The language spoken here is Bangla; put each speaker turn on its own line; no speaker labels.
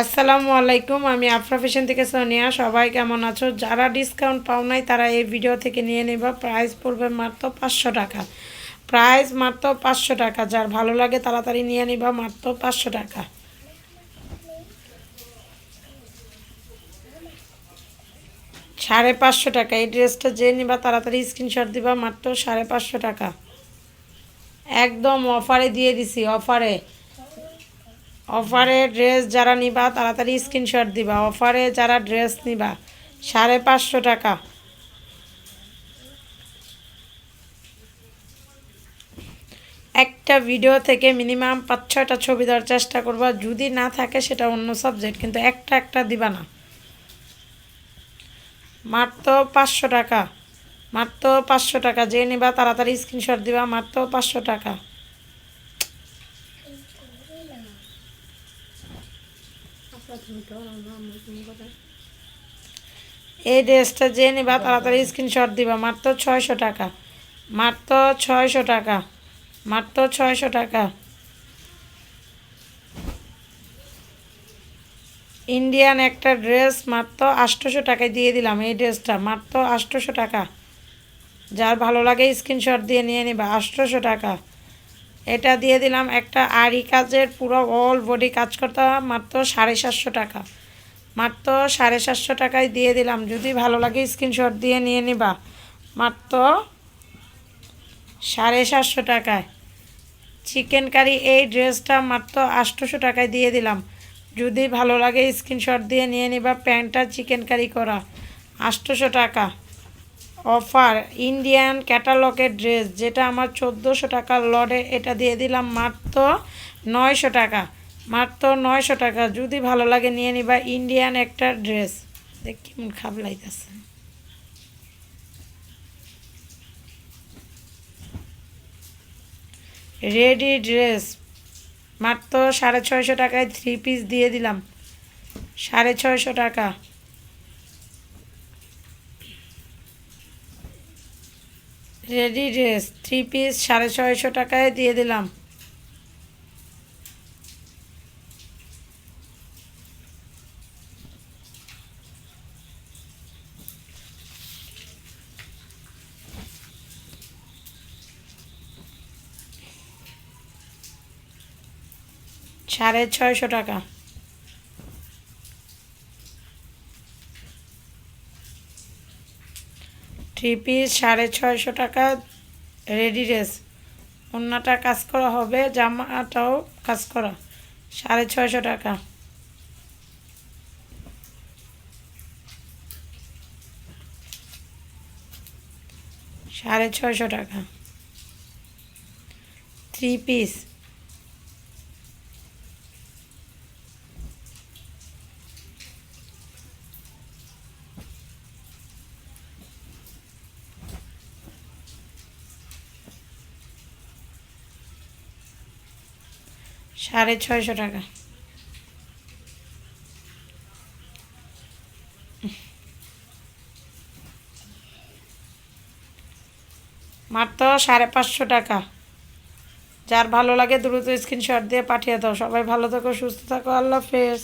আসসালামু আলাইকুম, আমি আফরা ফ্যাশন থেকে সোনিয়া। সবাই কেমন আছো? যারা ডিসকাউন্ট পাও নাই, তারা এই ভিডিও থেকে নিয়ে নেবা। প্রাইস পড়বে মাত্র পাঁচশো টাকা। প্রাইস মাত্র পাঁচশো টাকা। যার ভালো লাগে তাড়াতাড়ি নিয়ে নিবা, মাত্র পাঁচশো টাকা। সাড়ে পাঁচশো টাকা। এই ড্রেসটা যে নিবা, তাড়াতাড়ি স্ক্রিনশট দিবা, মাত্র সাড়ে পাঁচশো টাকা। একদম অফারে দিয়ে দিছি অফারে অফারে ড্রেস যারা নিবা, তাড়াতাড়ি স্ক্রিনশট দিবা। অফারে যারা ড্রেস নিবা, সাড়ে পাঁচশো টাকা। একটা ভিডিও থেকে মিনিমাম পাঁচ ছয়টা ছবি দেওয়ার চেষ্টা করবা। যদি না থাকে, সেটা অন্য সাবজেক্ট, কিন্তু একটা একটা দিবা না। মাত্র পাঁচশো টাকা। মাত্র পাঁচশো টাকা। যে নিবা, তাড়াতাড়ি স্ক্রিনশট দিবা, মাত্র পাঁচশো টাকা। এই ড্রেসটা যে নিবা, তাড়াতাড়ি স্ক্রিনশট দিবা। মাত্র ছয়শো টাকা। মাত্র ছয়শো টাকা। মাত্র ছয়শো টাকা। ইন্ডিয়ান একটা ড্রেস মাত্র আটশোশো টাকায় দিয়ে দিলাম এই ড্রেসটা। মাত্র আটশোশো টাকা। যার ভালো লাগে স্ক্রিনশট দিয়ে নিয়ে নিবা আটশোশো টাকা। এটা দিয়ে দিলাম একটা আড়ি কাজের পুরো অল বডি কাজ করতে মাত্র সাড়ে সাতশো টাকা। মাত্র সাড়ে সাতশো টাকায় দিয়ে দিলাম। যদি ভালো লাগে স্ক্রিনশট দিয়ে নিয়ে নিবা। মাত্র সাড়ে সাতশো টাকায়। চিকেন কারি এই ড্রেসটা মাত্র আটশোশো টাকায় দিয়ে দিলাম। যদি ভালো লাগে স্ক্রিনশট দিয়ে নিয়ে নিবা। প্যান্টটা চিকেন কারি করা। আটশোশো টাকা। অফার ইন্ডিয়ান ক্যাটালগের ড্রেস, যেটা আমার চোদ্দোশো টাকার লডে এটা দিয়ে দিলাম মাত্র নয়শো টাকা। মাত্র নয়শো টাকা। যদি ভালো লাগে নিয়ে নিবা ইন্ডিয়ান একটা ড্রেস। দেখ কেমন খাব লাইতেছে রেডি ড্রেস। মাত্র সাড়ে ছয়শো টাকায় থ্রি পিস দিয়ে দিলাম। সাড়ে ছয়শো টাকা। রেডি ড্রেস থ্রি পিস সাড়ে ছয়শো টাকায় দিয়ে দিলাম। সাড়ে ছয়শো টাকা। থ্রি পিস সাড়ে ছয়শো টাকা রেডি ড্রেস অন্যটা কাজ করা হবে, জামাটাও কাজ করা, সাড়ে ছয়শো টাকা। সাড়ে ছয়শো টাকা। Three piece. সাড়ে ছয়শো টাকা। মাত্র সাড়ে পাঁচশো টাকা। যার ভালো লাগে দ্রুত স্ক্রিনশট দিয়ে পাঠিয়ে দাও। সবাই ভালো থাকো, সুস্থ থাকো, আল্লাহ হাফেজ।